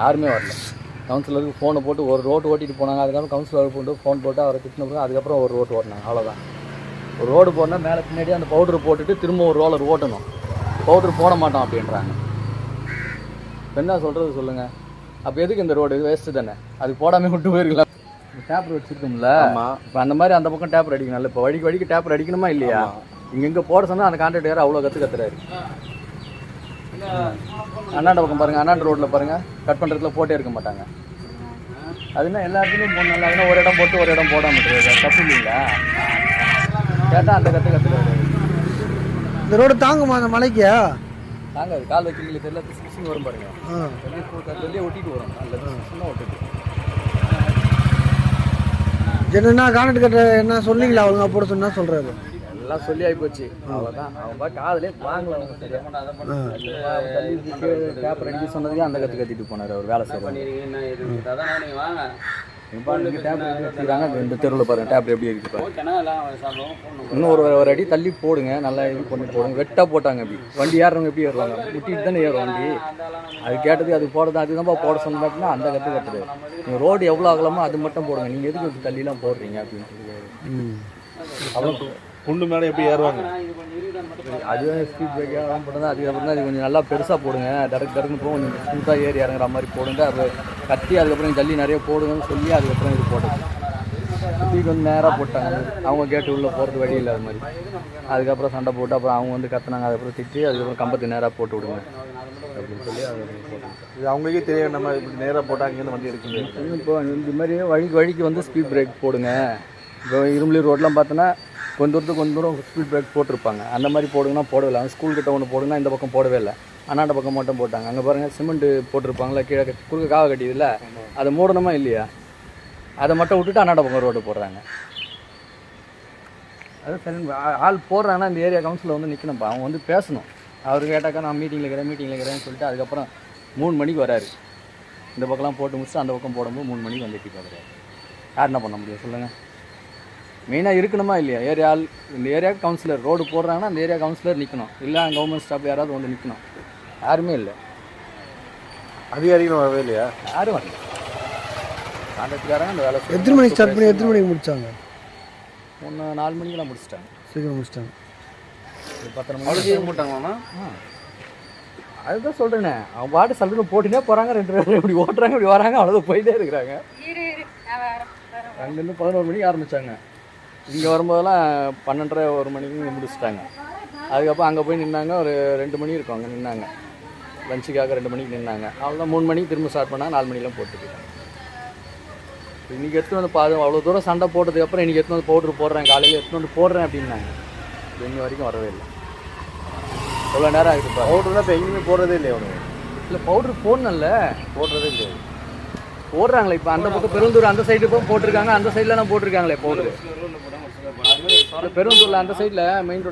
யாருமே வரல. கவுன்சிலருக்கு ஃபோனை போட்டு ஒரு ரோடு ஓட்டிட்டு போனாங்க. அதுக்கப்புறம் கவுன்சிலர் போட்டு ஃபோன் போட்டு அவரை திட்டின பிறகு அதுக்கப்புறம் ஒரு ரோடு ஓட்டினாங்க. அவ்வளோதான் ஒரு ரோடு போடணும் மேலே பின்னாடி அந்த பவுடர் போட்டுட்டு திரும்ப ஒரு ரோலர் ஓட்டணும். பவுடர் போட மாட்டோம் அப்படின்றாங்க. இப்ப என்ன சொல்கிறது சொல்லுங்கள் அப்போ எதுக்கு இந்த ரோடு வேஸ்ட்டு தானே. அது போடாமல் விட்டு போயிருக்கலாம். டேப்பர் வச்சுருக்கோம்ல. ஆமா. இப்போ அந்த மாதிரி அந்த பக்கம் டேப்பர் அடிக்கணும்ல. இப்போ வடிக்கு வடிக்கு டேப்பர் அடிக்கணுமா இல்லையா? இங்க இங்க போட சொன்னா அந்த கான்ட்ராக்ட் யாரும் அவ்வளோ கற்று கத்துறாரு. அண்ணாண்ட பக்கம் பாருங்க அண்ணாண்ட ரோட்ல பாருங்க. கட் பண்றதுல போட்டே இருக்க மாட்டாங்க. அது என்ன எல்லா இடத்துலையும் போடணும் நல்லா இருந்தா ஒரு இடம் போட்டு ஒரு இடம் போடாம விட்டுறது தப்பு இல்லைங்களா? கேட்டா அந்த கற்று கத்துறாரு இந்த ரோடு தாங்குமா அந்த மலைக்கு? தாங்க அது கால் வைக்கிறீங்களே தெரியல. பிசிங் வரும் பாருங்க. வெளியே ஒட்டிட்டு வரும். அந்த பிசிங் ஒட்டிட்டு என்னன்னா கான்ட்ராக்ட் கட்ட என்ன சொன்னீங்களா ஒழுங்கா போட சொன்னா சொல்றாரு. எல்லாம் சொல்லி ஆகி போச்சு. அவ்வளோதான் அவன் பா காதலே வாங்கல அவங்க பேப்பர் அடிக்க சொன்னதுக்கே அந்த கற்று கத்திட்டு போனார். அவர் வேலை செய்வாங்க இந்த தெருவில் பாருங்க டேப் எப்படி இருக்கு பாருங்க இன்னும் ஒரு ஒரு அடி தள்ளி போடுங்க. நல்லா இது பண்ணி போடுங்க. வெட்டா போட்டாங்க அப்படி வண்டி ஏறுறவங்க எப்படி ஏறுவாங்க முட்டிட்டு தானே ஏறும் வண்டி. அது கேட்டது அது போடுறது அதுதான்ப்பா போட சொன்னது அப்படின்னா அந்த கற்று கட்டுறது நீங்கள் ரோடு எவ்வளோ அகலமோ அது மட்டும் போடுங்க. நீங்கள் எதுக்கு தள்ளிலாம் போடுறீங்க அப்படின்னு சொல்லி அவ்வளோ குண்டு மேலே எப்படி ஏறுவாங்க? அதுவே ஸ்பீட் பிரேக்காக போடுங்க அதுக்கப்புறம் தான் அது கொஞ்சம் நல்லா பெருசாக போடுங்க. டரக் டரக்குன்னு போகும். கொஞ்சம் ஸ்மூத்தாக ஏறி இறங்குற மாதிரி போடுங்க. அது கத்தி அதுக்கப்புறம் ஜல்லி நிறைய போடுங்கன்னு சொல்லி அதுக்கப்புறம் இது போட்டது. சுற்றி கொஞ்சம் நேராக போட்டாங்க. அவங்க கேட்டு உள்ளே போகிறது வழி இல்லாத மாதிரி. அதுக்கப்புறம் சண்டை போட்டு அப்புறம் அவங்க வந்து கத்துனாங்க. அதுக்கப்புறம் திட்டி அதுக்கப்புறம் கம்பத்து நேராக போட்டு விடுங்க. அப்படின்னு சொல்லி அது போட்டாங்க. இது அவங்களுக்கே தெரியும் நம்ம இப்படி நேராக போட்டால் அங்கேருந்து வண்டி எடுக்குது இப்போ இந்த மாதிரி வழிக்கு வழிக்கு வந்து ஸ்பீட் பிரேக் போடுங்க. இப்போ இரும்புலி ரோட்லாம் பார்த்தோன்னா கொஞ்ச தூரத்துக்கு கொஞ்ச தூரம் ஸ்பீட் பிரேக் போட்டிருப்பாங்க. அந்த மாதிரி போடுங்கன்னா போடவே இல்லை ஸ்கூல் கிட்ட ஒன்று போடுங்கன்னா இந்த பக்கம் போடவே இல்லை. அண்ணாண்ட பக்கம் மட்டும் போட்டாங்க. அங்கே பாருங்கள் சிமெண்ட் போட்டிருப்பாங்களா கீழே குறுக்க காவை கட்டியதில்ல அதை மூடணுமா இல்லையா? அதை மட்டும் விட்டுட்டு அண்ணாண்ட பக்கம் ரோடு போடுறாங்க. அது சரி ஆள் போடுறாங்கன்னா இந்த ஏரியா கவுன்சிலில் வந்து நிற்கணும்ப்பா அவங்க வந்து பேசணும். அவர் கேட்டாக்கா நான் மீட்டிங்கில் இருக்கிறேன் மீட்டிங்கில் இருக்கிறேன்னு சொல்லிட்டு அதுக்கப்புறம் மூணு மணிக்கு வராரு. இந்த பக்கம்லாம் போட்டு முடிச்சுட்டு அந்த பக்கம் போடும்போது மூணு மணிக்கு வந்து எட்டி பார்க்குறாரு. யார் என்ன பண்ண முடியும்? சொல்லுங்கள் மெயினாக இருக்கணுமா இல்லையா? ஏரியா இந்த ஏரியா கவுன்சிலர் ரோடு போடுறாங்கன்னா அந்த ஏரியா கவுன்சிலர் நிற்கணும் இல்லை கவர்மெண்ட் ஸ்டாஃப் யாராவது வந்து நிற்கணும் யாருமே இல்லை. அதிகாரிகளும் வரவே இல்லையா? யாரும் வரல. கான்ட்ராக்டுக்காரங்க அந்த வேலை எத்தனை மணிக்கு ஸ்டார்ட் பண்ணி எத்தனை மணிக்கு முடிச்சாங்க? மூணு நாலு மணிக்கெல்லாம் முடிச்சிட்டாங்க. சீக்கிரம் முடிச்சிட்டாங்க. ஒரு பத்தரை மணி செய்ய மாட்டாங்களாண்ணா ஆ. அதுதான் சொல்கிறேனே அவன் பாட்டு சல்லுன்னு போட்டுனே போகிறாங்க ரெண்டு பேரும். இப்படி ஓட்டுறாங்க இப்படி வராங்க அவ்வளோதான் போயிட்டே இருக்கிறாங்க. அங்கேருந்து பதினோரு மணிக்கு ஆரம்பித்தாங்க இங்கே வரும்போதெல்லாம் பன்னெண்டரை ஒரு மணிக்கு இங்கே முடிச்சிட்டாங்க. அதுக்கப்புறம் அங்கே போய் நின்னாங்க ஒரு ரெண்டு மணி இருக்கும் அங்கே நின்னாங்க. லஞ்சுக்காக ரெண்டு மணிக்கு நின்னாங்க. அவ்வளோதான் மூணு மணிக்கு திரும்ப ஸ்டார்ட் பண்ணாங்க நாலு மணிக்கெலாம் போட்டு போயிட்டாங்க இன்றைக்கி எடுத்துன்னு வந்து பாது அவ்வளோ தூரம் சண்டை போட்டதுக்கப்புறம் இன்றைக்கி எடுத்துன்னு வந்து பவுட்ரு போடுறேன் காலையில் எடுத்துன்னு வந்து போடுறேன் அப்படின்னாங்க. இன்னி வரைக்கும் வரவே இல்லை. எவ்வளோ நேரம் ஆகிட்டு பவுடர்னா இப்போ எங்கேயுமே போடுறதே இல்லையா அவனுக்கு இல்லை பவுட்ரு போடணும்ல. போடுறதே இல்லையா. போடுறாங்களே இப்போ அந்த பக்கம் பெருந்தூர் அந்த சைடு போய் போட்டிருக்காங்க அந்த சைட்லலாம் போட்டிருக்காங்களே போகுது பெருந்தூரில் அந்த சைடில் மெயின் ரோட்